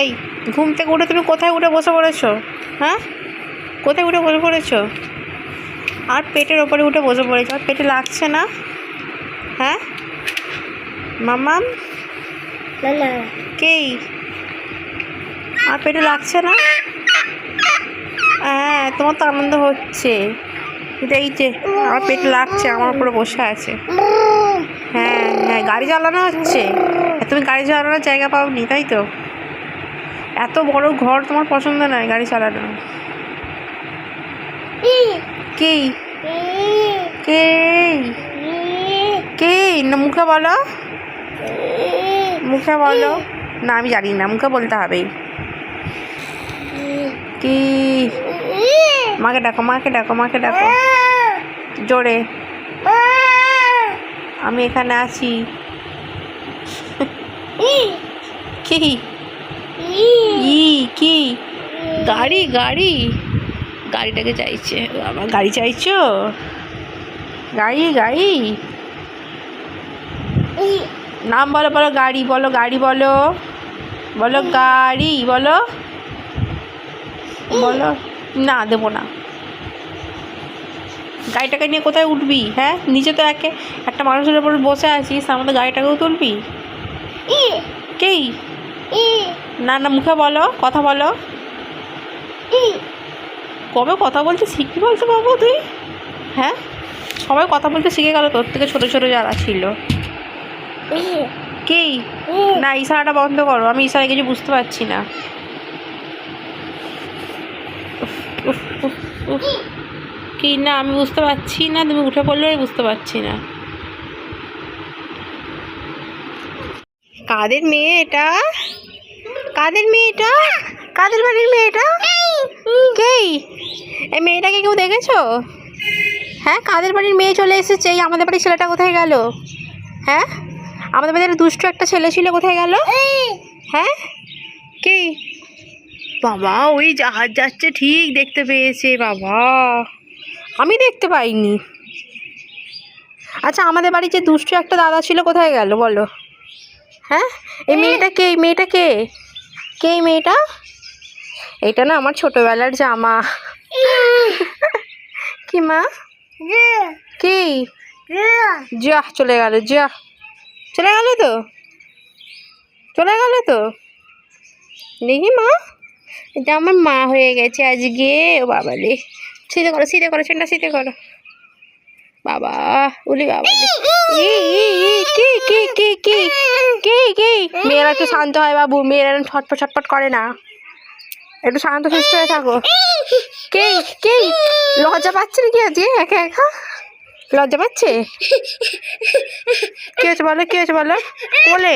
এই ঘুম থেকে উঠে তুমি কোথায় উঠে বসে পড়েছো? হ্যাঁ? কোথায় উঠে বসে পড়েছো? আর পেটের ওপরে উঠে বসে পড়েছো। আর পেটে লাগছে না? হ্যাঁ? মামাম কেই? আর পেটে লাগছে না? হ্যাঁ তোমার তো আনন্দ হচ্ছে। এই যে আমার পেটে লাগছে আমার উপরে বসে আছে। হ্যাঁ হ্যাঁ গাড়ি চালানো হচ্ছে। তুমি গাড়ি চালানোর জায়গা পাওনি তাই তো? এত বড় ঘর তোমার পছন্দ নয় গাড়ি চালানো? কি? কে? কে? না মুখে বলো। মুখে বলো। না আমি জানি না মুখে বলতে হবে। কি? মাকে ডাকো মাকে ডাকো মাকে ডাকো। জোরে। আমি এখানে আছি। কি? ই কি? গাড়ি গাড়ি। গাড়িটাকে চাইছে। বাবা গাড়ি চাইছো? গাড়ি গাড়ি? নাম বলো বলো গাড়ি বলো গাড়ি বলো। বলো গাড়ি বলো। বলো। না দেবো না। গাড়িটাকে নিয়ে কোথায় উঠবি হ্যাঁ? নিচে তো একে একটা মানুষের উপর বসে আছিস মধ্যে গাড়িটাকেও তুলবি? কেই? না না মুখে বলো কথা বলো। কবে কথা বলতে শিখবি বলতে বাবু তুই? হ্যাঁ? সবাই কথা বলতে শিখে গেল তোর থেকে ছোটো ছোটো যারা ছিল। কি? না ইশারাটা বন্ধ করো আমি ইশারা কিছু বুঝতে পারছি না। উফ, উফ, উফ, উফ। কি না আমি বুঝতে পারছি না তুমি উঠে পড়লে আমি বুঝতে পারছি না। কাদের মেয়ে এটা? কাদের মেয়েটা? কাদের বাড়ির মেয়েটা? কেই এই মেয়েটাকে কেউ দেখেছ? হ্যাঁ কাদের বাড়ির মেয়ে চলে এসেছে? এই আমাদের বাড়ির ছেলেটা কোথায় গেল? হ্যাঁ আমাদের বাড়ির দুষ্ট একটা ছেলে ছিল কোথায় গেল? হ্যাঁ কি? বাবা ওই জাহাজ যাচ্ছে ঠিক দেখতে পেয়েছে বাবা। আমি দেখতে পাইনি। আচ্ছা আমাদের বাড়ির যে দুষ্টু একটা দাদা ছিল কোথায় গেল বলো? হ্যাঁ এই। মেয়েটা কে? এই মেয়েটা কে? কে এই মেয়েটা? এটা না আমার ছোটবেলার জামা। কি মা? কি? যা চলে গেল যা। চলে গেল তো? চলে গেল তো? দেখি মা। এটা আমার মা হয়ে গেছে আজকে ও বাবা রে। সিধে করো সিধে করো চেনটা সিধে করো। বাবা উলি বাবা রে। কি কি কি কি? মেয়েরা একটু শান্ত হয় বাবু, মেয়েরা ছটপট ছটপট করে না। একটু শান্ত, সুস্থ হয়ে থাকো। কে কে? লজ্জা পাচ্ছে নাকি আজকে? একা একা? লজ্জা পাচ্ছে? কে আছে বলো, কে হয়েছে বলো? বলে